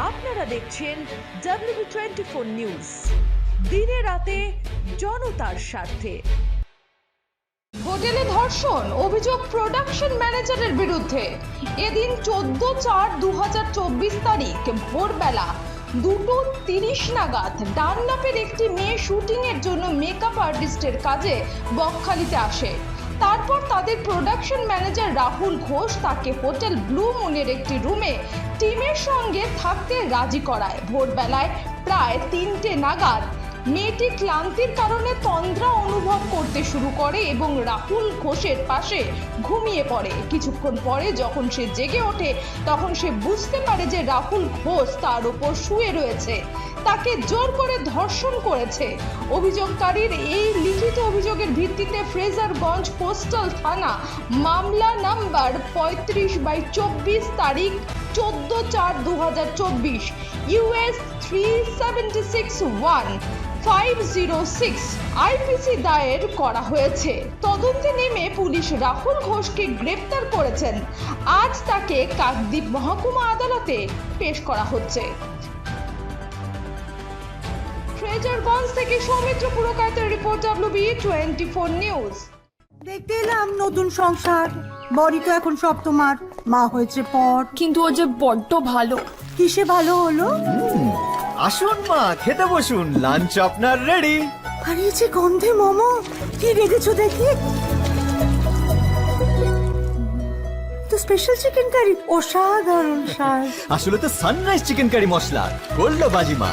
আপনারা দেখছেন W twenty four news দিনে রাতে জনতার স্বার্থে। হোটেলে ধর্ষণ, অভিযোগ প্রোডাকশন ম্যানেজারের বিরুদ্ধে। এদিন চোদ্দ চার দু তারিখ ভোরবেলা দুটো তিরিশ নাগাদ ডানলাপের একটি মেয়ে শুটিংয়ের জন্য মেকআপ আর্টিস্টের কাজে বকখালিতে আসে। তারপর তাদের প্রোডাকশন ম্যানেজার রাহুল ঘোষ তাকে হোটেল ব্লু মুনের একটি রুমে টিমের সঙ্গে থাকতে রাজি করায়। ভোরবেলায় প্রায় তিনটে নাগাদ মেয়েটি ক্লান্তির কারণে তন্দ্রা অনুভব করতে শুরু করে এবং রাহুল ঘোষের পাশে ঘুমিয়ে পড়ে। কিছুক্ষণ পরে যখন সে জেগে ওঠে, তখন সে বুঝতে পারে যে রাহুল ঘোষ তার ওপর শুয়ে রয়েছে। তাকে জোর করে ধর্ষণ করেছে। অভিযোগকারীর এই লিখিত অভিযোগের ভিত্তিতে ফ্রেজারগঞ্জ কোস্টাল থানা, মামলা নাম্বার পঁয়ত্রিশ বাই চব্বিশ তারিখ চোদ্দ চার দু হাজার চব্বিশ, US three seventy six one five zero six IPC দায়ের করা হয়েছে। তদন্তে নেমে পুলিশ রাহুল ঘোষকে গ্রেপ্তার করেছেন। আজ তাকে কাকদ্বীপ মহকুমা আদালতে পেশ করা হচ্ছে। ট্রেজারগঞ্জ থেকে Soumitra পুরকায়তের report WB twenty four news. দেখতে এলাম নতুন সংসার। বড়ি তো এখন সব তোমার। মা হয়েছে পর। কিন্তু ও যে বড্ড ভালো। কিসে ভালো হলো? আসুন মা খেতে বসুন। লাঞ্চ আপনার রেডি। আর যে গন্ধে মোমো কি রেখেছো দেখি। তো স্পেশাল চিকেন কারি অসাধারণ স্বাদ। আসলে তো Sunrise chicken curry masala gold বাজি মা।